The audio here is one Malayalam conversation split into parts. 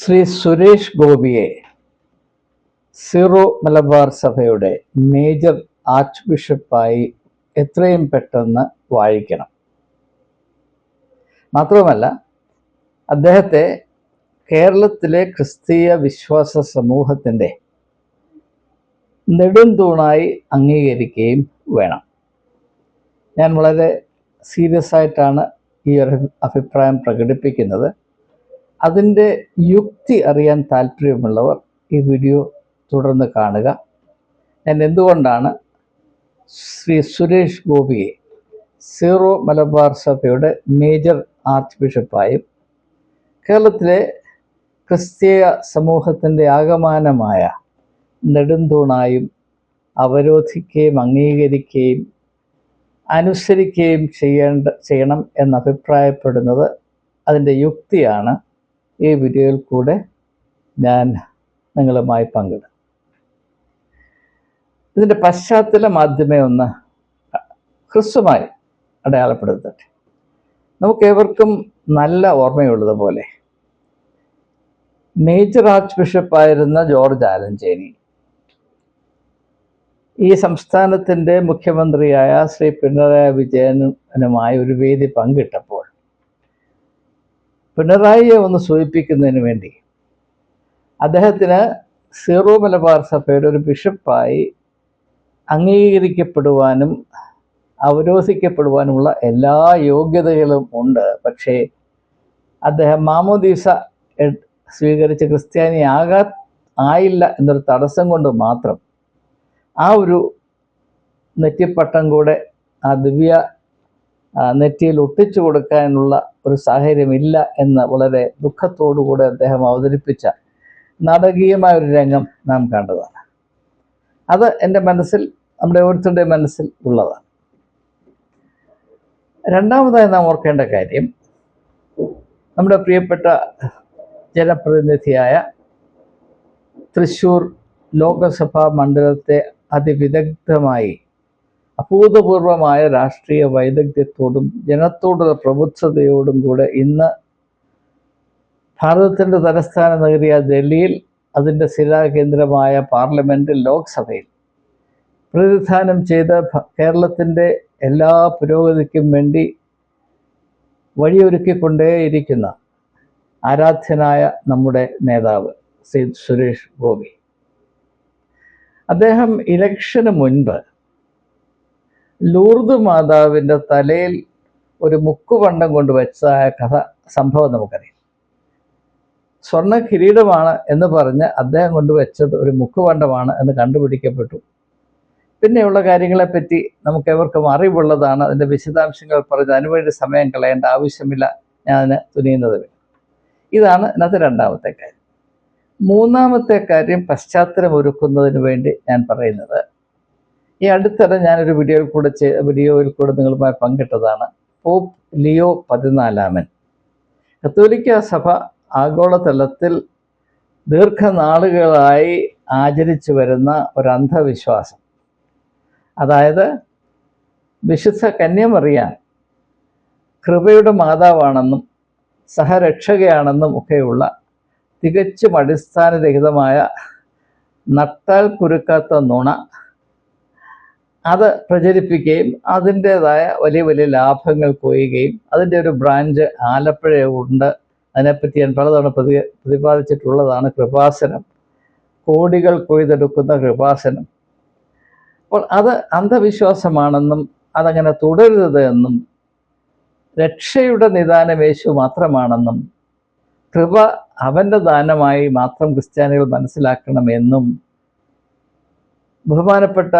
ശ്രീ സുരേഷ് ഗോപിയെ സീറോ മലബാർ സഭയുടെ മേജർ ആർച്ച് ബിഷപ്പായി എത്രയും പെട്ടെന്ന് വാഴിക്കണം. മാത്രവുമല്ല അദ്ദേഹത്തെ കേരളത്തിലെ ക്രിസ്തീയ വിശ്വാസ സമൂഹത്തിന്റെ നെടുംതൂണായി അംഗീകരിക്കുകയും വേണം. ഞാൻ വളരെ സീരിയസ് ആയിട്ടാണ് ഈ ഒരു അഭിപ്രായം പ്രകടിപ്പിക്കുന്നത്. അതിന്റെ യുക്തി അറിയാൻ താല്പര്യമുള്ളവർ ഈ വീഡിയോ തുടർന്ന് കാണുക. ഞാൻ എന്തുകൊണ്ടാണ് ശ്രീ സുരേഷ് ഗോപിയെ സീറോ മലബാർ സഭയുടെ മേജർ ആർച്ച് ബിഷപ്പായും കേരളത്തിലെ ക്രിസ്തീയ സമൂഹത്തിന്റെ ആകമാനമായ നെടുന്തൂണായും അവരോധിക്കുകയും അംഗീകരിക്കുകയും അനുസരിക്കുകയും ചെയ്യേണ്ട ചെയ്യണം എന്നഭിപ്രായപ്പെടുന്നത് അതിന്റെ യുക്തിയാണ്. ഈ വീഡിയോയിൽ കൂടെ ഞാൻ നിങ്ങളുമായി പങ്കിടും. ഇതിന്റെ പശ്ചാത്തലം ആദ്യമേ ഒന്ന് ഹ്രസ്വമായി അടയാളപ്പെടുത്തട്ടെ. നമുക്ക് ഏവർക്കും നല്ല ഓർമ്മയുള്ളതുപോലെ മേജർ ആർച്ച് ബിഷപ്പായിരുന്ന ജോർജ് ആലഞ്ചേരി ഈ സംസ്ഥാനത്തിന്റെ മുഖ്യമന്ത്രിയായ ശ്രീ പിണറായി വിജയനുമായി ഒരു വേദി പങ്കിട്ടപ്പോൾ പിണറായിയെ ഒന്ന് സൂചിപ്പിക്കുന്നതിന് വേണ്ടി അദ്ദേഹത്തിന് സീറോ മലബാർ സഭയുടെ ഒരു ബിഷപ്പായി അംഗീകരിക്കപ്പെടുവാനും അവരോധിക്കപ്പെടുവാനുമുള്ള എല്ലാ യോഗ്യതകളും ഉണ്ട്. പക്ഷേ അദ്ദേഹം മാമോദീസ സ്വീകരിച്ച ക്രിസ്ത്യാനി ആകാ ആയില്ല എന്നൊരു തടസ്സം കൊണ്ട് മാത്രം ആ ഒരു നെറ്റിപ്പട്ടം കൂടെ ആ ദിവ്യ നെറ്റിയിൽ ഒട്ടിച്ചു കൊടുക്കാനുള്ള ഒരു സാഹചര്യമില്ല എന്ന് വളരെ ദുഃഖത്തോടുകൂടെ അദ്ദേഹം അവതരിപ്പിച്ച നാടകീയമായ ഒരു രംഗം നാം കണ്ടതാണ്. അത് എന്റെ മനസ്സിൽ നമ്മുടെ ഓരോരുത്തരുടെ മനസ്സിൽ ഉള്ളതാണ്. രണ്ടാമതായി നാം ഓർക്കേണ്ട കാര്യം നമ്മുടെ പ്രിയപ്പെട്ട ജനപ്രതിനിധിയായ തൃശൂർ ലോകസഭാ മണ്ഡലത്തെ അതിവിദഗ്ധമായി അഭൂതപൂർവമായ രാഷ്ട്രീയ വൈദഗ്ധ്യത്തോടും ജനത്തോടുള്ള പ്രബുദ്ധതയോടും കൂടെ ഇന്ന് ഭാരതത്തിന്റെ തലസ്ഥാന നഗരിയ ഡൽഹിയിൽ അതിന്റെ ശിലാകേന്ദ്രമായ പാർലമെന്റിൽ ലോക്സഭയിൽ പ്രതിനിധാനം ചെയ്ത കേരളത്തിന്റെ എല്ലാ പുരോഗതിക്കും വേണ്ടി വഴിയൊരുക്കിക്കൊണ്ടേയിരിക്കുന്ന ആരാധ്യനായ നമ്മുടെ നേതാവ് ശ്രീ സുരേഷ് ഗോപി. അദ്ദേഹം ഇലക്ഷന് മുൻപ് ലൂർദ് മാതാവിന്റെ തലയിൽ ഒരു മുക്കുപണ്ടം കൊണ്ട് വെച്ചതായ കഥ സംഭവം നമുക്കറിയാം. സ്വർണ കിരീടമാണ് എന്ന് പറഞ്ഞ് അദ്ദേഹം കൊണ്ട് വെച്ചത് ഒരു മുക്കുപണ്ടമാണ് എന്ന് കണ്ടുപിടിക്കപ്പെട്ടു. പിന്നെയുള്ള കാര്യങ്ങളെപ്പറ്റി നമുക്ക് എവർക്കും അറിവുള്ളതാണ്. അതിന്റെ വിശദാംശങ്ങൾ പറഞ്ഞ് അതിനുവേണ്ടി സമയം കളയേണ്ട ആവശ്യമില്ല. ഞാൻ തുനിയുന്നത് ഇതാണ് ഇന്നത്തെ രണ്ടാമത്തെ കാര്യം. മൂന്നാമത്തെ കാര്യം പശ്ചാത്തലം ഒരുക്കുന്നതിന് വേണ്ടി ഞാൻ പറയുന്നത് ഈ അടുത്തിടെ ഞാനൊരു വീഡിയോയിൽ കൂടെ വീഡിയോയിൽ കൂടെ നിങ്ങളുമായി പങ്കിട്ടതാണ്. പോപ്പ് ലിയോ പതിനാലാമൻ. കത്തോലിക്ക സഭ ആഗോളതലത്തിൽ ദീർഘനാളുകളായി ആചരിച്ചു വരുന്ന ഒരു അന്ധവിശ്വാസം അതായത് വിശുദ്ധ കന്യമറിയാൻ കൃപയുടെ മാതാവാണെന്നും സഹരക്ഷകയാണെന്നും ഒക്കെയുള്ള തികച്ചും അടിസ്ഥാനരഹിതമായ നട്ടാൽ കുരുക്കാത്ത നുണ അത് പ്രചരിപ്പിക്കുകയും അതിന്റേതായ വലിയ വലിയ ലാഭങ്ങൾ കൊയ്യുകയും അതിന്റെ ഒരു ബ്രാഞ്ച് ആലപ്പുഴ ഉണ്ട്. അതിനെപ്പറ്റി ഞാൻ പലതവണ പ്രതി പ്രതിപാദിച്ചിട്ടുള്ളതാണ് കൃപാസനം. കോടികൾ കൊയ്തെടുക്കുന്ന കൃപാസനം. അപ്പോൾ അത് അന്ധവിശ്വാസമാണെന്നും അതങ്ങനെ തുടരരുത് എന്നും രക്ഷയുടെ നിദാനം യേശു മാത്രമാണെന്നും കൃപ അവന്റെ ദാനമായി മാത്രം ക്രിസ്ത്യാനികൾ മനസ്സിലാക്കണമെന്നും ബഹുമാനപ്പെട്ട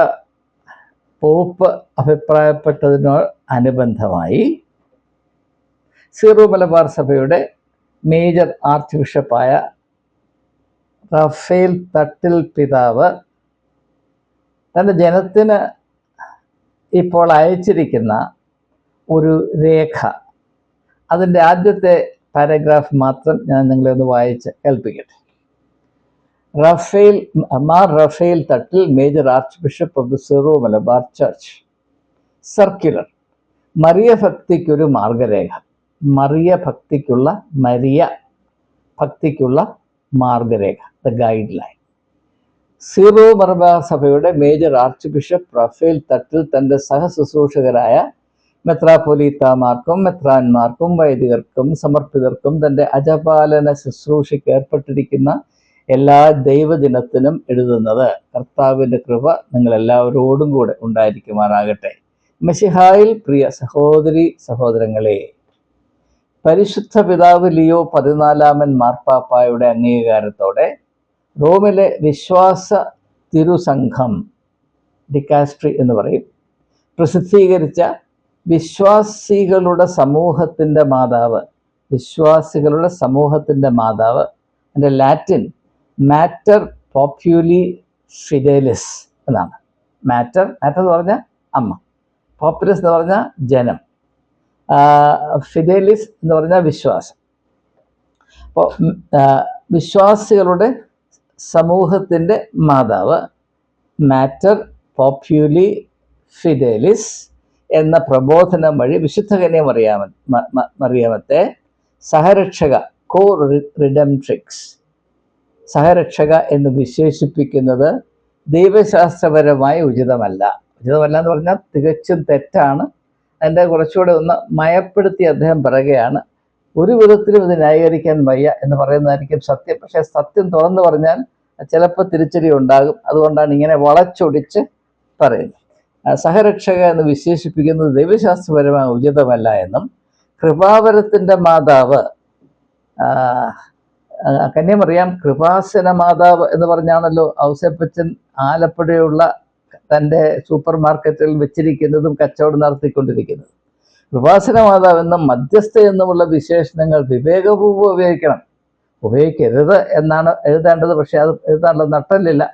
പോപ്പ് അഭിപ്രായപ്പെട്ടതിനോട് അനുബന്ധമായി സീറോ മലബാർ സഭയുടെ മേജർ ആർച്ച് ബിഷപ്പായ റഫേൽ തട്ടിൽ പിതാവ് തന്റെ ജനത്തിന് ഇപ്പോൾ അയച്ചിരിക്കുന്ന ഒരു രേഖ. അതിന്റെ ആദ്യത്തെ പാരഗ്രാഫ് മാത്രം ഞാൻ നിങ്ങളെ ഒന്ന് വായിച്ച് കേൾപ്പിക്കട്ടെ. Raphael Mar Raphael Thattil major archbishop of the Syro Malabar church. Circular. Mariya ഭക്തിക്കൊരു മാർഗരേഖ. മറിയ ഭക്തിക്കുള്ള മരിയ ഭക്തിക്കുള്ള മാർഗരേഖ. The guideline Syro Malabar സഭയുടെ major arch bishop Rafale Thattil തന്റെ സഹശുശ്രൂഷകരായ മെത്രാപൊലീത്താമാർക്കും മെത്രാന്മാർക്കും വൈദികർക്കും സമർപ്പിതർക്കും തന്റെ അജപാലന ശുശ്രൂഷയ്ക്ക് ഏർപ്പെട്ടിരിക്കുന്ന എല്ലാ ദൈവദിനത്തിനും എഴുതുന്നത് കർത്താവിന്റെ കൃപ നിങ്ങളെല്ലാവരോടും കൂടെ ഉണ്ടായിരിക്കുമാറാകട്ടെ. മെസ്സിഹായിൽ പ്രിയ സഹോദരി സഹോദരങ്ങളെ പരിശുദ്ധ പിതാവ് ലിയോ പതിനാലാമൻ മാർപ്പാപ്പായുടെ അംഗീകാരത്തോടെ റോമിലെ വിശ്വാസ തിരുസംഘം ഡിക്കാസ്ട്രി എന്ന് പറയും പ്രസിദ്ധീകരിച്ച വിശ്വാസികളുടെ സമൂഹത്തിന്റെ മാതാവ് വിശ്വാസികളുടെ സമൂഹത്തിന്റെ മാതാവ് എന്റെ ലാറ്റിൻ മാറ്റർ പോപ്യൂലി ഫിഡേലിസ് എന്നാണ്. മാറ്റർ മാറ്റർ എന്ന് പറഞ്ഞാൽ അമ്മ. പോപ്പുലസ് എന്ന് പറഞ്ഞാൽ ജനം. ഫിഡേലിസ് എന്ന് പറഞ്ഞാൽ വിശ്വാസം. അപ്പോൾ വിശ്വാസികളുടെ സമൂഹത്തിന്റെ മാതാവ് മാറ്റർ പോപ്യൂലി ഫിഡേലിസ് എന്ന പ്രബോധനം വഴി വിശുദ്ധ കന്യമറിയാമ മറിയാമത്തെ സഹരക്ഷക കോ റിഡംട്രിക്സ് സഹരക്ഷക എന്ന് വിശേഷിപ്പിക്കുന്നത് ദൈവശാസ്ത്രപരമായി ഉചിതമല്ല. ഉചിതമല്ല എന്ന് പറഞ്ഞാൽ തികച്ചും തെറ്റാണ്. അതിന്റെ കുറച്ചുകൂടെ ഒന്ന് മയപ്പെടുത്തി അദ്ദേഹം പറയുകയാണ് ഒരു വിധത്തിലും ഇത് ന്യായീകരിക്കാൻ വയ്യ എന്ന് പറയുന്നതായിരിക്കും സത്യം. പക്ഷേ സത്യം തുറന്നു പറഞ്ഞാൽ ചിലപ്പോൾ തിരിച്ചടി ഉണ്ടാകും. അതുകൊണ്ടാണ് ഇങ്ങനെ വളച്ചൊടിച്ച് പറയുന്നത്. സഹരക്ഷക എന്ന് വിശേഷിപ്പിക്കുന്നത് ദൈവശാസ്ത്രപരമായി ഉചിതമല്ല എന്നും കൃപാവരത്തിന്റെ മാതാവ് ആ, അറിയാം കൃപാസന മാതാവ് എന്ന് പറഞ്ഞാണല്ലോ ഔസേപ്പച്ചൻ ആലപ്പുഴയുള്ള തന്റെ സൂപ്പർ മാർക്കറ്റിൽ വെച്ചിരിക്കുന്നതും കച്ചവടം നടത്തിക്കൊണ്ടിരിക്കുന്നത്. കൃപാസന മാതാവ് എന്നും മധ്യസ്ഥ എന്നുമുള്ള വിശേഷണങ്ങൾ വിവേകപൂർവം ഉപയോഗിക്കണം. ഉപയോഗിക്കരുത് എന്നാണ് എഴുതേണ്ടത് പക്ഷേ അത് എഴുതാനുള്ള നട്ടല്ലില്ല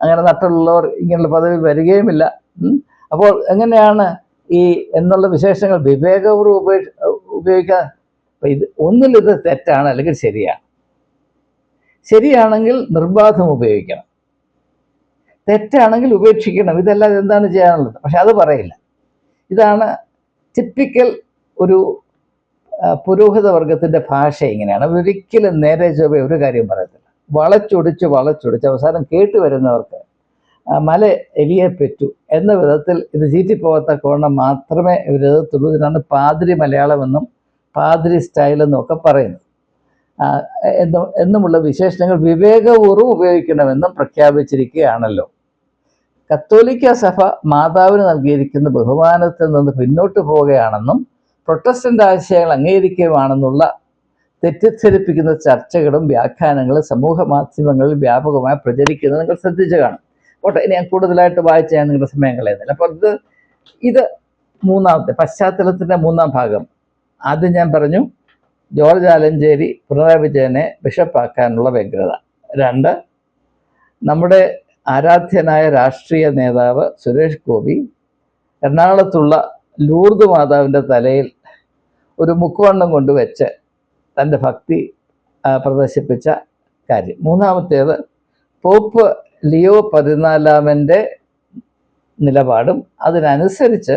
അങ്ങനെ നട്ടലുള്ളവർ ഇങ്ങനെയുള്ള പദവി വരികയുമില്ല. അപ്പോൾ എങ്ങനെയാണ് ഈ എന്നുള്ള വിശേഷങ്ങൾ വിവേകപൂർവം ഉപേക്ഷ ഉപയോഗിക്കാൻ അപ്പം ഇത് ഒന്നിലിത് തെറ്റാണ് അല്ലെങ്കിൽ ശരിയാണ്. ശരിയാണെങ്കിൽ നിർബാധം ഉപയോഗിക്കണം. തെറ്റാണെങ്കിൽ ഉപേക്ഷിക്കണം. ഇതല്ലാതെ എന്താണ് ചെയ്യാനുള്ളത്? പക്ഷെ അത് പറയില്ല. ഇതാണ് ടിപ്പിക്കൽ ഒരു പുരോഹിത വർഗത്തിന്റെ ഭാഷ ഇങ്ങനെയാണ്. ഒരിക്കലും നേരെ ചൊവ്വേ ഒരു കാര്യം പറയത്തില്ല. വളച്ചൊടിച്ച് വളച്ചൊടിച്ച് അവസാനം കേട്ട് വരുന്നവർക്ക് മല എലിയെ പറ്റു എന്ന വിധത്തിൽ ഇത് ചീറ്റിപ്പോകാത്ത കോണം മാത്രമേ ഇവർ എഴുതത്തുള്ളൂ ഇതിനാണ് പാതിരി മലയാളമെന്നും പാതിരി സ്റ്റൈലെന്നും ഒക്കെ പറയുന്നത്. എന്നും എന്നുമുള്ള വിശേഷണങ്ങൾ വിവേകപൂർവം ഉപയോഗിക്കണമെന്നും പ്രഖ്യാപിച്ചിരിക്കുകയാണല്ലോ. കത്തോലിക്ക സഭ മാതാവിന് നൽകിയിരിക്കുന്ന ബഹുമാനത്തിൽ നിന്ന് പിന്നോട്ട് പോവുകയാണെന്നും പ്രൊട്ടസ്റ്റന്റ് ആശയങ്ങൾ അംഗീകരിക്കുകയാണെന്നുള്ള തെറ്റിദ്ധരിപ്പിക്കുന്ന ചർച്ചകളും വ്യാഖ്യാനങ്ങളും സമൂഹ മാധ്യമങ്ങളിൽ വ്യാപകമായി പ്രചരിക്കുന്നത് നിങ്ങൾ ശ്രദ്ധിച്ചു കാണും. ഓട്ടെ ഞാൻ കൂടുതലായിട്ട് വായിച്ച് ഞാൻ നിങ്ങളുടെ സമയം കളയുന്നില്ല അപ്പോൾ ഇത് ഇത് മൂന്നാമത്തെ പശ്ചാത്തലത്തിന്റെ മൂന്നാം ഭാഗം. ആദ്യം ഞാൻ പറഞ്ഞു ജോർജ് ആലഞ്ചേരി പിണറായി വിജയനെ ബിഷപ്പാക്കാനുള്ള വ്യഗ്രത. രണ്ട് നമ്മുടെ ആരാധ്യനായ രാഷ്ട്രീയ നേതാവ് സുരേഷ് ഗോപി എറണാകുളത്തുള്ള ലൂർദ് മാതാവിന്റെ തലയിൽ ഒരു മുക്കുവണ്ണം കൊണ്ടുവച്ച് തന്റെ ഭക്തി പ്രദർശിപ്പിച്ച കാര്യം. മൂന്നാമത്തേത് പോപ്പ് ലിയോ പതിനാലാമന്റെ നിലപാടും അതിനനുസരിച്ച്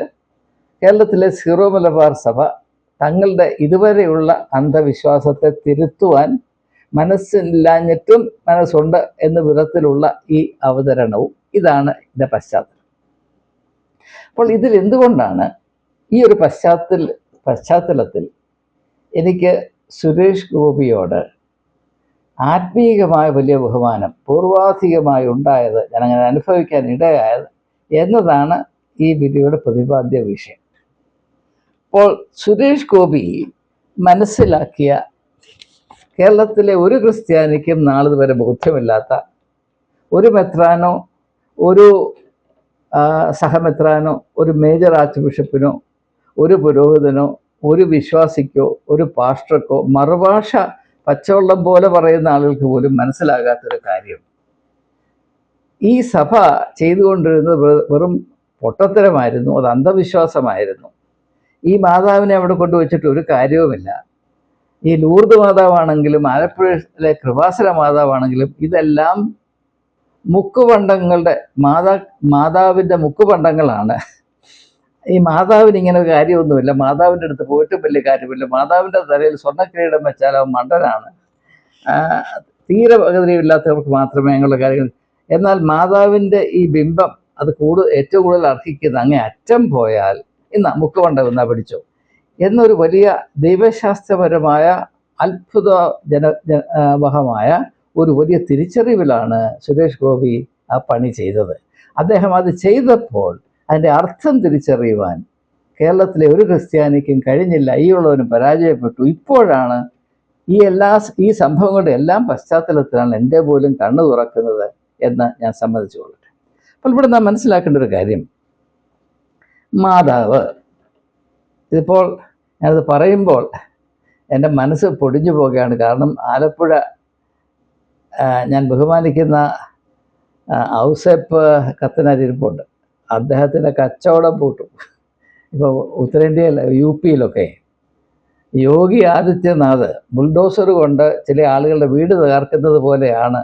കേരളത്തിലെ സീറോ മലബാർ സഭ തങ്ങളുടെ ഇതുവരെയുള്ള അന്ധവിശ്വാസത്തെ തിരുത്തുവാൻ മനസ്സില്ലാഞ്ഞിട്ടും മനസ്സുണ്ട് എന്ന വിധത്തിലുള്ള ഈ അവതരണവും ഇതാണ് ഇതിന്റെ പശ്ചാത്തലം. അപ്പോൾ ഇതിൽ എന്തുകൊണ്ടാണ് ഈ ഒരു പശ്ചാത്തല പശ്ചാത്തലത്തിൽ എനിക്ക് സുരേഷ് ഗോപിയോട് ആത്മീയമായ വലിയ ബഹുമാനം പൂർവാധികമായി ഉണ്ടായത് ഞാനങ്ങനെ അനുഭവിക്കാൻ ഇടയായത് എന്നതാണ് ഈ വീഡിയോയുടെ പ്രതിപാദ്യ വിഷയം. അപ്പോൾ സുരേഷ് ഗോപി മനസ്സിലാക്കിയ കേരളത്തിലെ ഒരു ക്രിസ്ത്യാനിക്കും നാളിതുവരെ ബോധ്യമില്ലാത്ത ഒരു മെത്രാനോ ഒരു സഹമെത്രാനോ ഒരു മേജർ ആർച്ച് ബിഷപ്പിനോ ഒരു പുരോഹിതനോ ഒരു വിശ്വാസിക്കോ ഒരു പാസ്റ്റർക്കോ മറുഭാഷ പച്ചവെള്ളം പോലെ പറയുന്ന ആളുകൾക്ക് പോലും മനസ്സിലാകാത്തൊരു കാര്യം. ഈ സഭ ചെയ്തുകൊണ്ടിരുന്നത് വെറും പൊട്ടത്തരമായിരുന്നു അത് അന്ധവിശ്വാസമായിരുന്നു. ഈ മാതാവിനെ അവിടെ കൊണ്ടുവച്ചിട്ട് ഒരു കാര്യവുമില്ല. ഈ ലൂർദ് മാതാവാണെങ്കിലും ആലപ്പുഴയിലെ കൃപാസര മാതാവാണെങ്കിലും ഇതെല്ലാം മുക്കുപണ്ടങ്ങളുടെ മാതാ മാതാവിന്റെ മുക്കുപണ്ടങ്ങളാണ് ഈ മാതാവിന് ഇങ്ങനെ ഒരു കാര്യമൊന്നുമില്ല. മാതാവിന്റെ അടുത്ത് പോയിട്ട് വലിയ കാര്യമില്ല. മാതാവിന്റെ തലയിൽ സ്വർണക്കിരീടം വെച്ചാൽ അവൻ മണ്ടനാണ്. തീരെ പകുതിയില്ലാത്തവർക്ക് മാത്രമേ അങ്ങനെയുള്ള കാര്യങ്ങൾ. എന്നാൽ മാതാവിന്റെ ഈ ബിംബം അത് കൂടുതൽ ഏറ്റവും കൂടുതൽ അർഹിക്കുന്ന അങ്ങേ അറ്റം പോയാൽ ഇന്ന് മുക്കുവണ്ട എന്നാ പിടിച്ചോ എന്നൊരു വലിയ ദൈവശാസ്ത്രപരമായ അത്ഭുത ജന വഹമായ ഒരു വലിയ തിരിച്ചറിവിലാണ് സുരേഷ് ഗോപി ആ പണി ചെയ്തത്. അദ്ദേഹം അത് ചെയ്തപ്പോൾ അതിന്റെ അർത്ഥം തിരിച്ചറിയുവാൻ കേരളത്തിലെ ഒരു ക്രിസ്ത്യാനിക്കും കഴിഞ്ഞില്ല. ഈ ഉള്ളവനും പരാജയപ്പെട്ടു. ഇപ്പോഴാണ് ഈ എല്ലാ ഈ സംഭവങ്ങളുടെ എല്ലാം പശ്ചാത്തലത്തിലാണ് എന്റെ പോലും കണ്ണു തുറക്കുന്നത് എന്ന് ഞാൻ സമ്മതിച്ചു കൊള്ളട്ടെ. അപ്പോൾ ഇവിടെ നാം മനസ്സിലാക്കേണ്ട ഒരു കാര്യം. മാതാവ്. ഇതിപ്പോൾ ഞാനത് പറയുമ്പോൾ എന്റെ മനസ്സ് പൊടിഞ്ഞു പോവുകയാണ്. കാരണം ആലപ്പുഴ ഞാൻ ബഹുമാനിക്കുന്ന ഔസേപ്പ് കത്തനാരിപ്പുണ്ട് അദ്ദേഹത്തിന്റെ കച്ചവടം പൂട്ടും. ഇപ്പോൾ ഉത്തരേന്ത്യയിൽ യു പിയിലൊക്കെ യോഗി ആദിത്യനാഥ് ബുൾഡോസർ കൊണ്ട് ചില ആളുകളുടെ വീട് തകർക്കുന്നത് പോലെയാണ്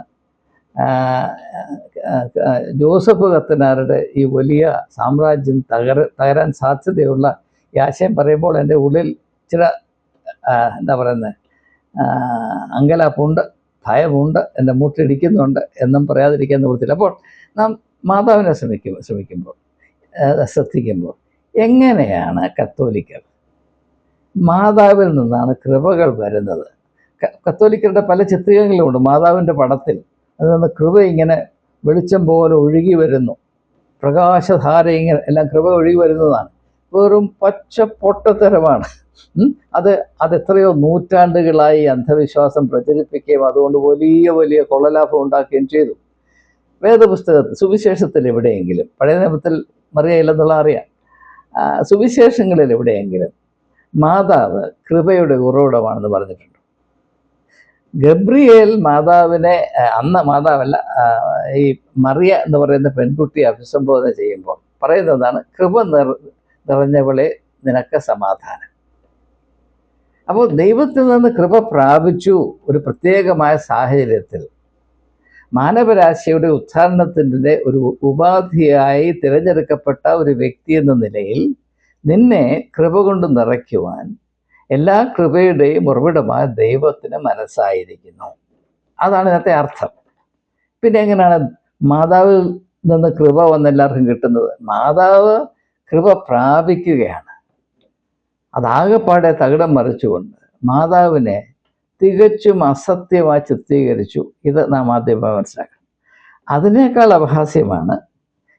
ജോസഫ് കത്തനാരുടെ ഈ വലിയ സാമ്രാജ്യം തകര തകരാൻ സാധ്യതയുള്ള ഈ ആശയം പറയുമ്പോൾ എന്റെ ഉള്ളിൽ ചില എന്താ പറയുന്നത് അങ്കലാപ്പുണ്ട് ഭയമുണ്ട് എന്റെ മുട്ടിടിക്കുന്നുണ്ട് എന്നും പറയാതിരിക്കാൻ നിവൃത്തില്ല അപ്പോൾ നാം മാതാവിനെ ശ്രമിക്കും ശ്രമിക്കുമ്പോൾ ശ്രദ്ധിക്കുമ്പോൾ എങ്ങനെയാണ് കത്തോലിക്കർ? മാതാവിൽ നിന്നാണ് കൃപകൾ വരുന്നത്. കത്തോലിക്കരുടെ പല ചിത്രീകരണങ്ങളുമുണ്ട് മാതാവിന്റെ പടത്തിൽ അതിൽ നിന്ന് കൃപ ഇങ്ങനെ വെളിച്ചം പോലെ ഒഴുകി വരുന്നു. പ്രകാശധാര ഇങ്ങനെ എല്ലാം കൃപ ഒഴുകി വരുന്നതാണ്. വെറും പച്ച പൊട്ടത്തരമാണ് അത് അത് എത്രയോ നൂറ്റാണ്ടുകളായി അന്ധവിശ്വാസം പ്രചരിപ്പിക്കുകയും അതുകൊണ്ട് വലിയ വലിയ കൊള്ളലാഭം ഉണ്ടാക്കുകയും ചെയ്തു. വേദപുസ്തകത്തിൽ സുവിശേഷത്തിൽ എവിടെയെങ്കിലും പഴയ നിയമത്തിൽ മറിയയില്ലെന്നുള്ള അറിയാം. സുവിശേഷങ്ങളിൽ എവിടെയെങ്കിലും മാതാവ് കൃപയുടെ ഉറവിടമാണെന്ന് പറഞ്ഞിട്ടുണ്ട്. ഗബ്രിയേൽ മാതാവിനെ അന്ന മാതാവല്ല ഈ മറിയ എന്ന് പറയുന്ന പെൺകുട്ടിയെ അഭിസംബോധന ചെയ്യുമ്പോൾ പറയുന്നതാണ് കൃപ നിർ നിറഞ്ഞവളെ നിനക്ക് സമാധാനം. അപ്പോൾ ദൈവത്തിൽ നിന്ന് കൃപ പ്രാപിച്ചു ഒരു പ്രത്യേകമായ സാഹചര്യത്തിൽ മാനവരാശിയുടെ ഉത്ഥാരണത്തിന്റെ ഒരു ഉപാധിയായി തിരഞ്ഞെടുക്കപ്പെട്ട ഒരു വ്യക്തി എന്ന നിലയിൽ നിന്നെ കൃപ കൊണ്ട് നിറയ്ക്കുവാൻ എല്ലാ കൃപയുടെയും ഉറവിടമായ ദൈവത്തിന് മനസ്സായിരിക്കുന്നു. അതാണ് ഇന്നത്തെ അർത്ഥം. പിന്നെ എങ്ങനെയാണ് മാതാവിൽ നിന്ന് കൃപ വന്ന് എല്ലാവർക്കും കിട്ടുന്നത്? മാതാവ് കൃപ പ്രാപിക്കുകയാണ്. അതാകെപ്പാടെ തകിടം മറിച്ചുകൊണ്ട് മാതാവിനെ തികച്ചും അസത്യമായി ചിത്രീകരിച്ചു. ഇത് നാം ആദ്യമായി മനസ്സിലാക്കണം. അതിനേക്കാൾ അപഹാസ്യമാണ്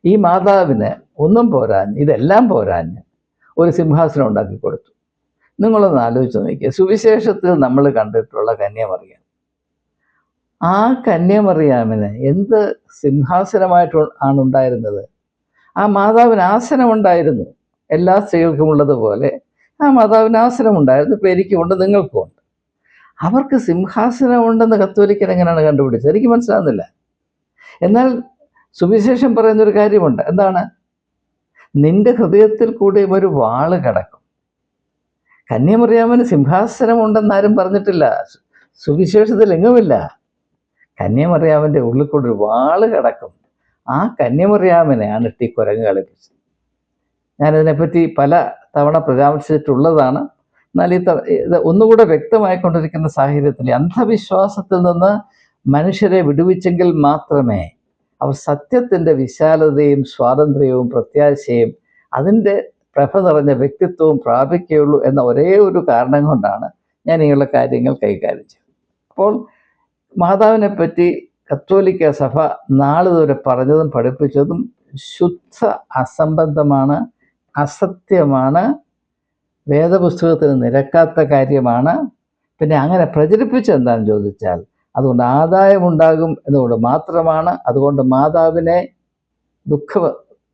ഈ മാതാവിന് ഒന്നും പോരാഞ്ഞ് ഇതെല്ലാം പോരാഞ്ഞ് ഒരു സിംഹാസനം ഉണ്ടാക്കി കൊടുത്തു. നിങ്ങളൊന്ന് ആലോചിച്ച് നോക്കിയേ സുവിശേഷത്തിൽ നമ്മൾ കണ്ടിട്ടുള്ള കന്യാമറിയാം. ആ കന്യാമറിയാമിന് എന്ത് സിംഹാസനമായിട്ട് ആണ് ഉണ്ടായിരുന്നത്? ആ മാതാവിന് ആസനമുണ്ടായിരുന്നു. എല്ലാ സ്ത്രീകൾക്കും ഉള്ളതുപോലെ ആ മാതാവിന് ആസനമുണ്ടായിരുന്നു. ഇപ്പം എനിക്കുമുണ്ട് നിങ്ങൾക്കുമുണ്ട്. അവർക്ക് സിംഹാസനമുണ്ടെന്ന് കത്തോലിക്കൻ എങ്ങനെയാണ് കണ്ടുപിടിച്ചത്? എനിക്ക് മനസ്സിലാകുന്നില്ല എന്നാൽ സുവിശേഷം പറയുന്നൊരു കാര്യമുണ്ട്. എന്താണ്? നിന്റെ ഹൃദയത്തിൽ കൂടെ ഒരു വാൾ കിടക്കും. കന്യമറിയാമന് സിംഹാസനമുണ്ടെന്ന് ആരും പറഞ്ഞിട്ടില്ല. സുവിശേഷത്തിൽ എങ്ങുമില്ല. കന്യമറിയാമന്റെ ഉള്ളിൽ കൂടെ ഒരു വാൾ കിടക്കും. ആ കന്യമറിയാമനെയാണ് ടി കുരങ്ങ് കളിപ്പിച്ചത്. ഞാനിതിനെപ്പറ്റി പല തവണ പരാമർശിച്ചിട്ടുള്ളതാണ്. എന്നാൽ ഈ ഇത് ഒന്നുകൂടെ വ്യക്തമായിക്കൊണ്ടിരിക്കുന്ന സാഹചര്യത്തിൽ അന്ധവിശ്വാസത്തിൽ നിന്ന് മനുഷ്യരെ വിടുവിച്ചെങ്കിൽ മാത്രമേ അവർ സത്യത്തിന്റെ വിശാലതയും സ്വാതന്ത്ര്യവും പ്രത്യാശയും അതിന്റെ പ്രഭ നിറഞ്ഞ വ്യക്തിത്വവും പ്രാപിക്കുകയുള്ളൂ എന്ന ഒരേ ഒരു കാരണം കൊണ്ടാണ് ഞാൻ ഇങ്ങനെയുള്ള കാര്യങ്ങൾ കൈകാര്യം ചെയ്തത്. അപ്പോൾ മാതാവിനെ പറ്റി കത്തോലിക്ക സഭ നാളിതുവരെ പറഞ്ഞതും പഠിപ്പിച്ചതും ശുദ്ധ അസംബന്ധമാണ് അസത്യമാണ് വേദപുസ്തകത്തിന് നിരക്കാത്ത കാര്യമാണ്. പിന്നെ അങ്ങനെ പ്രചരിപ്പിച്ചെന്താണെന്ന് ചോദിച്ചാൽ അതുകൊണ്ട് ആദായമുണ്ടാകും എന്നുകൊണ്ട് മാത്രമാണ്. അതുകൊണ്ട് മാതാവിനെ ദുഃഖ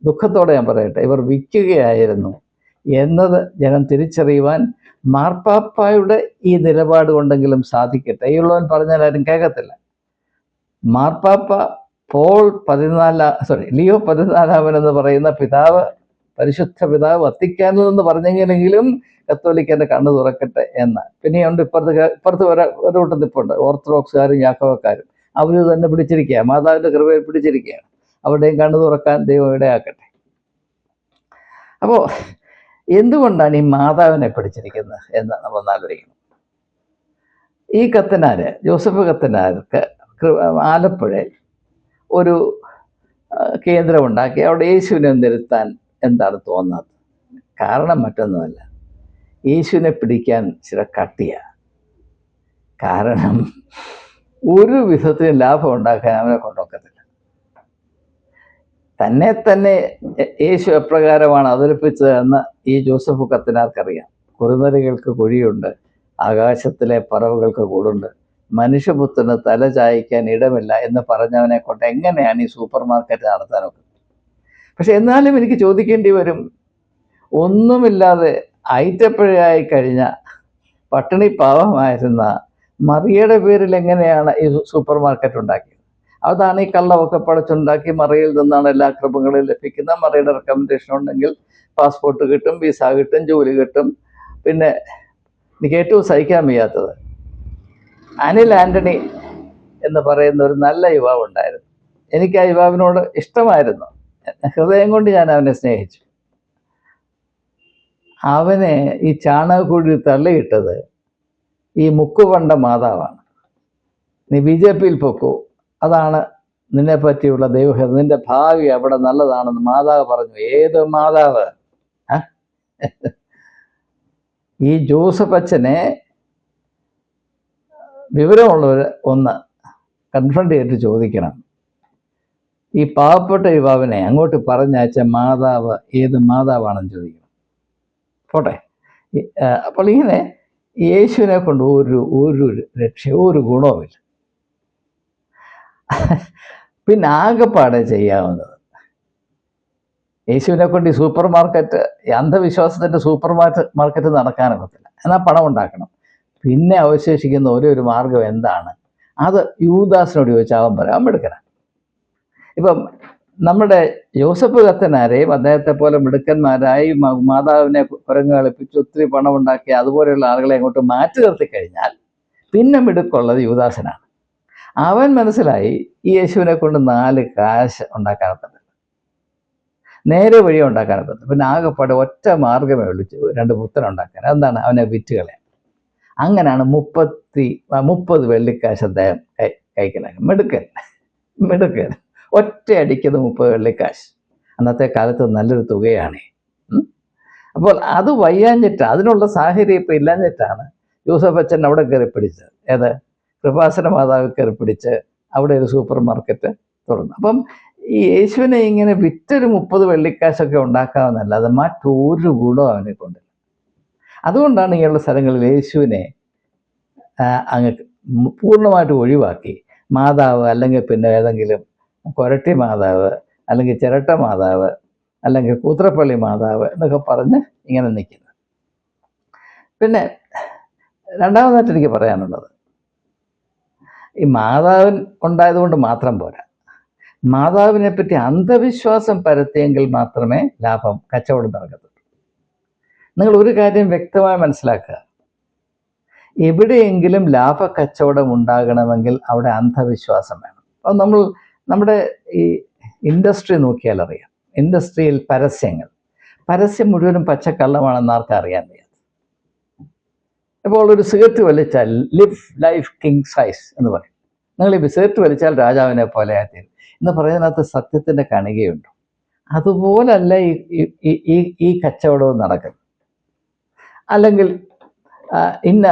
ദുഃഖത്തോടെ ഞാൻ പറയട്ടെ ഇവർ വിൽക്കുകയായിരുന്നു എന്നത് ജനം തിരിച്ചറിയുവാൻ മാർപ്പാപ്പായുടെ ഈ നിലപാട് കൊണ്ടെങ്കിലും സാധിക്കട്ടെ. ഈ ഉള്ളവൻ പറഞ്ഞാൽ ആരും കേൾക്കത്തില്ല. മാർപ്പാപ്പ പോൾ പതിനാലാ സോറി ലിയോ പതിനാലാമൻ എന്ന് പറയുന്ന പിതാവ് പരിശുദ്ധ പിതാവ് വത്തിക്കാനിൽ നിന്ന് പറഞ്ഞെങ്കിലെങ്കിലും കത്തോലിക്കന്റെ കണ്ണ് തുറക്കട്ടെ എന്ന്. പിന്നെയുണ്ട് ഇപ്പുറത്ത് ഇപ്പുറത്ത് ഒരു ഒരു കൂട്ടം നിപ്പുണ്ട്. ഓർത്തഡോക്സുകാരും യാക്കോവക്കാരും അവർ തന്നെ പിടിച്ചിരിക്കുക മാതാവിന്റെ കൃപയിൽ പിടിച്ചിരിക്കുകയാണ് അവരുടെയും കണ്ണു തുറക്കാൻ ദൈവം ഇടയാക്കട്ടെ അപ്പോൾ എന്തുകൊണ്ടാണ് ഈ മാതാവിനെ പിടിച്ചിരിക്കുന്നത് എന്ന് നമ്മൾ ആലോചിക്കണം. ഈ കത്തനാര് ജോസഫ് കത്തനാർക്ക് ആലപ്പുഴയിൽ ഒരു കേന്ദ്രമുണ്ടാക്കി അവിടെ യേശുവിനെ നിരുത്താൻ എന്താണ് തോന്നുന്നത് കാരണം മറ്റൊന്നുമല്ല. യേശുവിനെ പിടിക്കാൻ ചില കട്ടിയ. കാരണം ഒരു വിധത്തിലും ലാഭം ഉണ്ടാക്കാൻ അവനെ കൊണ്ടൊക്കത്തില്ല. തന്നെ തന്നെ യേശു എപ്രകാരമാണ് അവതരിപ്പിച്ചത് എന്ന് ഈ ജോസഫ് കത്തിനാർക്കറിയാം. കുറുനരികൾക്ക് കുഴിയുണ്ട് ആകാശത്തിലെ പറവുകൾക്ക് കൂടുണ്ട്. മനുഷ്യപുത്രന് തല ചായ്ക്കാൻ ഇടമില്ല എന്ന് പറഞ്ഞവനെ കൊണ്ട് എങ്ങനെയാണ് ഈ സൂപ്പർ മാർക്കറ്റ് നടത്താനൊക്കെ? പക്ഷെ എന്നാലും എനിക്ക് ചോദിക്കേണ്ടി വരും. ഒന്നുമില്ലാതെ ഐറ്റപ്പഴയായി കഴിഞ്ഞ പട്ടിണി പാവമായിരുന്ന മറിയയുടെ പേരിൽ എങ്ങനെയാണ് ഈ സൂപ്പർ മാർക്കറ്റ് ഉണ്ടാക്കിയത്? അതാണ് ഈ കള്ളമൊക്കെ പടച്ചുണ്ടാക്കി മറയിൽ നിന്നാണ് എല്ലാ ക്രമങ്ങളും ലഭിക്കുന്ന മറയുടെ റെക്കമെൻഡേഷൻ ഉണ്ടെങ്കിൽ പാസ്പോർട്ട് കിട്ടും വിസ കിട്ടും ജോലി കിട്ടും. പിന്നെ എനിക്ക് ഏറ്റവും സഹിക്കാൻ വയ്യാത്തത് അനിൽ ആന്റണി എന്ന് പറയുന്ന ഒരു നല്ല യുവാവ് ഉണ്ടായിരുന്നു. എനിക്ക് ആ യുവാവിനോട് ഇഷ്ടമായിരുന്നു. ഹൃദയം കൊണ്ട് ഞാൻ അവനെ സ്നേഹിച്ചു. അവനെ ഈ ചാണകക്കുഴി തള്ളിയിട്ടത് ഈ മുക്കുപണ്ട മാതാവാണ്. നീ ബി ജെ പിയിൽ പൊക്കൂ? അതാണ് നിന്നെ പറ്റിയുള്ള ദൈവഹിത. നിന്റെ ഭാവി അവിടെ നല്ലതാണെന്ന് മാതാവ് പറഞ്ഞു. ഏത് മാതാവ്? ഈ ജോസഫ് അച്ഛനെ വിവരമുള്ളവർ ഒന്ന് കൺഫ്രണ്ട് ചെയ്തിട്ട് ചോദിക്കണം. ഈ പാവപ്പെട്ട യുവാവിനെ അങ്ങോട്ട് പറഞ്ഞയച്ച മാതാവ് ഏത് മാതാവാണെന്ന് ചോദിക്കണം. പോട്ടെ. അപ്പോൾ ഇങ്ങനെ യേശുവിനെ കൊണ്ട് ഒരു ഒരു രക്ഷ ഒരു ഗുണവുമില്ല. പിന്നെ ആകെപ്പാടെ ചെയ്യാവുന്നത്. യേശുവിനെ കൊണ്ട് ഈ സൂപ്പർ മാർക്കറ്റ് അന്ധവിശ്വാസത്തിന്റെ സൂപ്പർ മാർക്കറ്റ് മാർക്കറ്റ് നടക്കാനൊക്കത്തില്ല എന്നാൽ പണം ഉണ്ടാക്കണം. പിന്നെ അവശേഷിക്കുന്ന ഒരേ ഒരു മാർഗം എന്താണ്? അത് യൂദാസിനോട് ചോദിച്ചാൽ അവൻ പറയാം മിടുക്കനാണ് ഇപ്പം നമ്മുടെ യോസഫ് കത്തനാരെയും അദ്ദേഹത്തെ പോലെ മിടുക്കന്മാരായി മാതാവിനെ കുരങ്ങ് കളിപ്പിച്ച് ഒത്തിരി പണം ഉണ്ടാക്കി അതുപോലെയുള്ള ആളുകളെ അങ്ങോട്ട് മാറ്റി നിർത്തി കഴിഞ്ഞാൽ പിന്നെ മിടുക്കുള്ളത് യുവദാസനാണ് അവൻ മനസ്സിലായി ഈ യേശുവിനെ കൊണ്ട് നാല് കാശ് ഉണ്ടാക്കാൻ പറ്റില്ല നേരെ വഴി ഉണ്ടാക്കാൻ പറ്റില്ല പിന്നെ ആകെപ്പാടെ ഒറ്റ മാർഗമേ ഉള്ളൂ രണ്ട് പുത്തൻ ഉണ്ടാക്കാൻ. എന്താണ് അവനെ വിറ്റുകളെ അങ്ങനെയാണ് മുപ്പത്തി മുപ്പത് വെള്ളിക്കാശ് അദ്ദേഹം കൈ മിടുക്കൻ മിടുക്കൻ. ഒറ്റ അടിക്കുന്നത് മുപ്പത് വെള്ളിക്കാശ്. അന്നത്തെ കാലത്ത് നല്ലൊരു തുകയാണ്. അപ്പോൾ അത് വയ്യാഞ്ഞിട്ട് അതിനുള്ള സാഹചര്യം ഇപ്പം ഇല്ലാഞ്ഞിട്ടാണ് യൂസഫ് അച്ഛൻ അവിടെ കയറി പിടിച്ചത്. ഏത്? കൃപാസന മാതാവ് കയറി പിടിച്ച് അവിടെ ഒരു സൂപ്പർ മാർക്കറ്റ് തുറന്നു. അപ്പം ഈ യേശുവിനെ ഇങ്ങനെ വിറ്റൊരു മുപ്പത് വെള്ളിക്കാശൊക്കെ ഉണ്ടാക്കാമെന്നല്ലാതെ മറ്റൊരു ഗുണം അവനെ കൊണ്ടില്ല. അതുകൊണ്ടാണ് ഇങ്ങനെയുള്ള സ്ഥലങ്ങളിൽ യേശുവിനെ അങ്ങ് പൂർണമായിട്ട് ഒഴിവാക്കി. മാതാവ് അല്ലെങ്കിൽ പിന്നെ ഏതെങ്കിലും കൊരട്ടി മാതാവ് അല്ലെങ്കിൽ ചിരട്ട മാതാവ് അല്ലെങ്കിൽ കൂത്രപ്പള്ളി മാതാവ് എന്നൊക്കെ പറഞ്ഞ് ഇങ്ങനെ നിൽക്കുന്നു. പിന്നെ രണ്ടാമതായിട്ട് എനിക്ക് പറയാനുള്ളത് ഈ മാതാവിൻ ഉണ്ടായതുകൊണ്ട് മാത്രം പോരാ. മാതാവിനെ പറ്റി അന്ധവിശ്വാസം പരത്തിയെങ്കിൽ മാത്രമേ ലാഭം കച്ചവടം നടക്കത്തുള്ളൂ. നിങ്ങൾ ഒരു കാര്യം വ്യക്തമായി മനസ്സിലാക്കുക. എവിടെയെങ്കിലും ലാഭ കച്ചവടം ഉണ്ടാകണമെങ്കിൽ അവിടെ അന്ധവിശ്വാസം വേണം. അപ്പോൾ നമ്മൾ നമ്മുടെ ഈ ഇൻഡസ്ട്രി നോക്കിയാൽ അറിയാം. ഇൻഡസ്ട്രിയിൽ പരസ്യങ്ങൾ. പരസ്യം മുഴുവനും പച്ചക്കള്ളമാണെന്ന് ആർക്കും അറിയാൻ വയ്യ. ഇപ്പോൾ ഒരു സിഗരറ്റ് വലിച്ചാൽ ലിവ് ലൈഫ് കിങ് സൈസ് എന്ന് പറയും. നിങ്ങൾ ഈ സിഗരറ്റ് വലിച്ചാൽ രാജാവിനെ പോലെ ആയിത്തീരും. എന്ന് പറയുന്നതിനകത്ത് സത്യത്തിന്റെ കണികയുണ്ട്. അതുപോലല്ല ഈ ഈ- ഈ- കച്ചവടവും നടക്കുന്നത്. അല്ലെങ്കിൽ ഇന്ന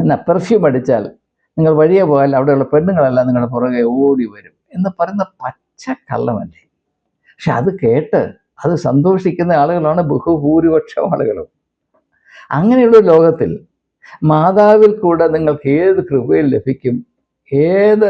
എന്നാ പെർഫ്യൂം അടിച്ചാൽ നിങ്ങൾ വഴിയെ പോയാൽ അവിടെയുള്ള പെണ്ണുങ്ങളെല്ലാം നിങ്ങളുടെ പുറകെ ഓടി വരും എന്ന് പറയുന്ന പച്ച കള്ളമല്ലേ? പക്ഷെ അത് കേട്ട് അത് സന്തോഷിക്കുന്ന ആളുകളാണ് ബഹുഭൂരിപക്ഷം ആളുകളും. അങ്ങനെയുള്ള ലോകത്തിൽ മാതാവിൽ കൂടെ നിങ്ങൾക്ക് ഏത് കൃപയും ലഭിക്കും ഏത്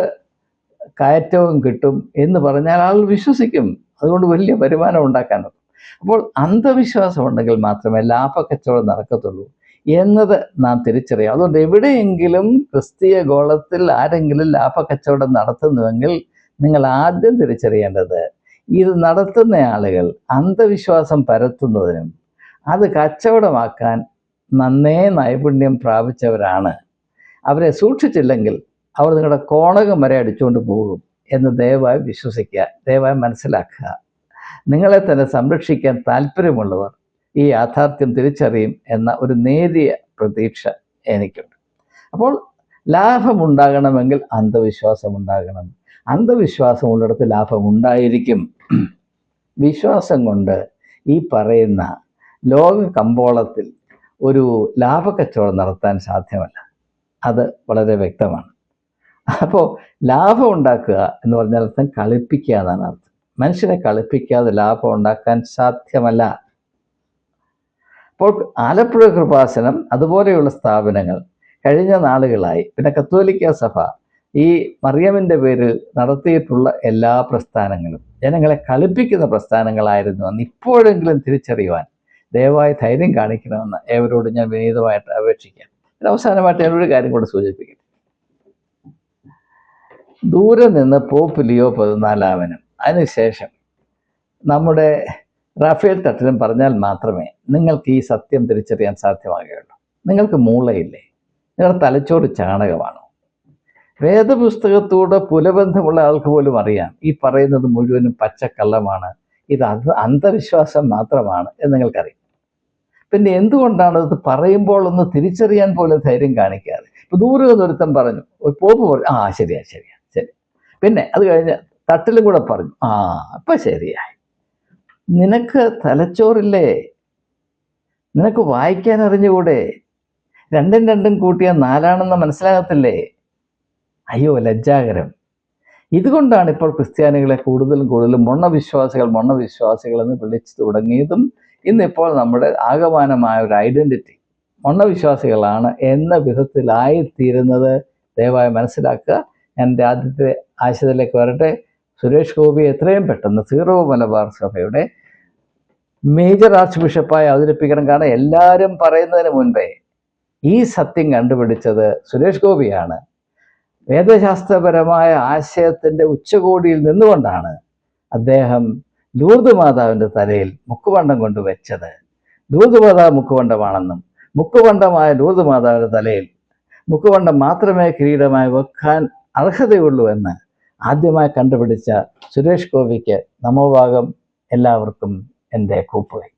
കയറ്റവും കിട്ടും എന്ന് പറഞ്ഞാൽ ആൾ വിശ്വസിക്കും. അതുകൊണ്ട് വലിയ വരുമാനം ഉണ്ടാക്കാനും അപ്പോൾ അന്ധവിശ്വാസം ഉണ്ടെങ്കിൽ മാത്രമേ ലാഭക്കച്ചവടം നടക്കത്തുള്ളൂ എന്നത് നാം തിരിച്ചറിയാം അതുകൊണ്ട് എവിടെയെങ്കിലും ക്രിസ്തീയ ഗോളത്തിൽ ആരെങ്കിലും ലാഭക്കച്ചവടം നടത്തുന്നുവെങ്കിൽ നിങ്ങൾ ആദ്യം തിരിച്ചറിയേണ്ടത് ഇത് നടത്തുന്ന ആളുകൾ അന്ധവിശ്വാസം പരത്തുന്നതിനും അത് കച്ചവടമാക്കാൻ നന്നേ നൈപുണ്യം പ്രാപിച്ചവരാണ്. അവരെ സൂക്ഷിച്ചില്ലെങ്കിൽ അവർ നിങ്ങളുടെ കോണകം വരെ അടിച്ചുകൊണ്ട് പോകും എന്ന് ദയവായി വിശ്വസിക്കുക ദയവായി മനസ്സിലാക്കുക. നിങ്ങളെ തന്നെ സംരക്ഷിക്കാൻ താല്പര്യമുള്ളവർ ഈ യാഥാർത്ഥ്യം തിരിച്ചറിയും എന്ന ഒരു നേരിയ പ്രതീക്ഷ എനിക്കുണ്ട്. അപ്പോൾ ലാഭമുണ്ടാകണമെങ്കിൽ അന്ധവിശ്വാസം ഉണ്ടാകണം. അന്ധവിശ്വാസം ഉള്ളിടത്ത് ലാഭമുണ്ടായിരിക്കും വിശ്വാസം കൊണ്ട് ഈ പറയുന്ന ലോക കമ്പോളത്തിൽ ഒരു ലാഭക്കച്ചവടം നടത്താൻ സാധ്യമല്ല. അത് വളരെ വ്യക്തമാണ്. അപ്പോൾ ലാഭം ഉണ്ടാക്കുക എന്ന് പറഞ്ഞാൽ അർത്ഥം കളിപ്പിക്കുക എന്നാണ് അർത്ഥം. മനുഷ്യനെ കളിപ്പിക്കാതെ ലാഭം ഉണ്ടാക്കാൻ സാധ്യമല്ല. അപ്പോൾ ആലപ്പുഴ കൃപാസനം അതുപോലെയുള്ള സ്ഥാപനങ്ങൾ കഴിഞ്ഞ നാളുകളായി പിന്നെ കത്തോലിക്ക സഭ ഈ മറിയമിന്റെ പേരിൽ നടത്തിയിട്ടുള്ള എല്ലാ പ്രസ്ഥാനങ്ങളും ജനങ്ങളെ കളിപ്പിക്കുന്ന പ്രസ്ഥാനങ്ങളായിരുന്നു അന്ന് ഇപ്പോഴെങ്കിലും തിരിച്ചറിയുവാൻ ദയവായി ധൈര്യം കാണിക്കണമെന്ന് ഏവരോടും ഞാൻ വിനീതമായിട്ട് അപേക്ഷിക്കാം. അവസാനമായിട്ട് ഞാനൊരു കാര്യം കൂടെ സൂചിപ്പിക്കട്ടെ ദൂരെ നിന്ന് പോപ്പ് ലിയോ പതിനാലാമനും അതിനുശേഷം നമ്മുടെ റാഫേൽ തട്ടിലും പറഞ്ഞാൽ മാത്രമേ നിങ്ങൾക്ക് ഈ സത്യം തിരിച്ചറിയാൻ സാധ്യമാകുകയുള്ളൂ. നിങ്ങൾക്ക് മൂളയില്ലേ? നിങ്ങളുടെ തലച്ചോറ് ചാണകമാണോ? വേദപുസ്തകത്തോട് പുലബന്ധമുള്ള ആൾക്ക് പോലും അറിയാം. ഈ പറയുന്നത് മുഴുവനും പച്ചക്കള്ളമാണ്. ഇത് അന്ധവിശ്വാസം മാത്രമാണ് എന്ന് നിങ്ങൾക്കറിയാം. പിന്നെ എന്തുകൊണ്ടാണ് ഇത് പറയുമ്പോൾ ഒന്ന് തിരിച്ചറിയാൻ പോലും ധൈര്യം കാണിക്കാതെ? ഇപ്പൊ ദൂരെ നിന്നൊരുത്തൻ പറഞ്ഞു പോപ്പ് പറഞ്ഞു. ആ ശരിയാ ശരിയാ ശരി. പിന്നെ അത് കഴിഞ്ഞ് തട്ടിലും കൂടെ പറഞ്ഞു ആ അപ്പൊ ശരിയായി. നിനക്ക് തലച്ചോറില്ലേ? നിനക്ക് വായിക്കാൻ അറിഞ്ഞുകൂടെ? രണ്ടും രണ്ടും കൂട്ടിയാൽ നാലാണെന്ന് മനസ്സിലാകത്തില്ലേ? അയ്യോ ലജ്ജാകരം. ഇതുകൊണ്ടാണ് ഇപ്പോൾ ക്രിസ്ത്യാനികളെ കൂടുതലും കൂടുതലും മൊണ്ണവിശ്വാസികൾ മൊണ്ണവിശ്വാസികൾ എന്ന് വിളിച്ചു തുടങ്ങിയതും ഇന്നിപ്പോൾ നമ്മുടെ ആകമാനമായ ഒരു ഐഡന്റിറ്റി മണ്ണവിശ്വാസികളാണ് എന്ന വിധത്തിലായിത്തീരുന്നത്. ദയവായി മനസ്സിലാക്കുക. ഞാൻ എന്റെ ആദ്യത്തെ ആശയത്തിലേക്ക് വരട്ടെ. സുരേഷ് ഗോപി എത്രയും പെട്ടെന്ന് സീറോ മലബാർ സഭയുടെ മേജർ ആർച്ച് ബിഷപ്പായി അവതരിപ്പിക്കണം കാരണം എല്ലാവരും പറയുന്നതിന് മുൻപേ ഈ സത്യം കണ്ടുപിടിച്ചത് സുരേഷ് ഗോപിയാണ്. വേദശാസ്ത്രപരമായ ആശയത്തിന്റെ ഉച്ചകോടിയിൽ നിന്നുകൊണ്ടാണ് അദ്ദേഹം ലൂർദ് മാതാവിന്റെ തലയിൽ മുക്കുവണ്ടം കൊണ്ട് വെച്ചത്. ലൂർദ് മാതാവ് മുക്കുവണ്ടമാണെന്നും മുക്കുവണ്ടമായ ലൂർദ് മാതാവിന്റെ തലയിൽ മുക്കുവണ്ടം മാത്രമേ കിരീടമായി വെക്കാൻ അർഹതയുള്ളൂ എന്ന് ആദ്യമായി കണ്ടുപിടിച്ച സുരേഷ് ഗോപിക്ക് നമോഭാഗം എല്ലാവർക്കും എന്റെ കൂപ്പുകൈ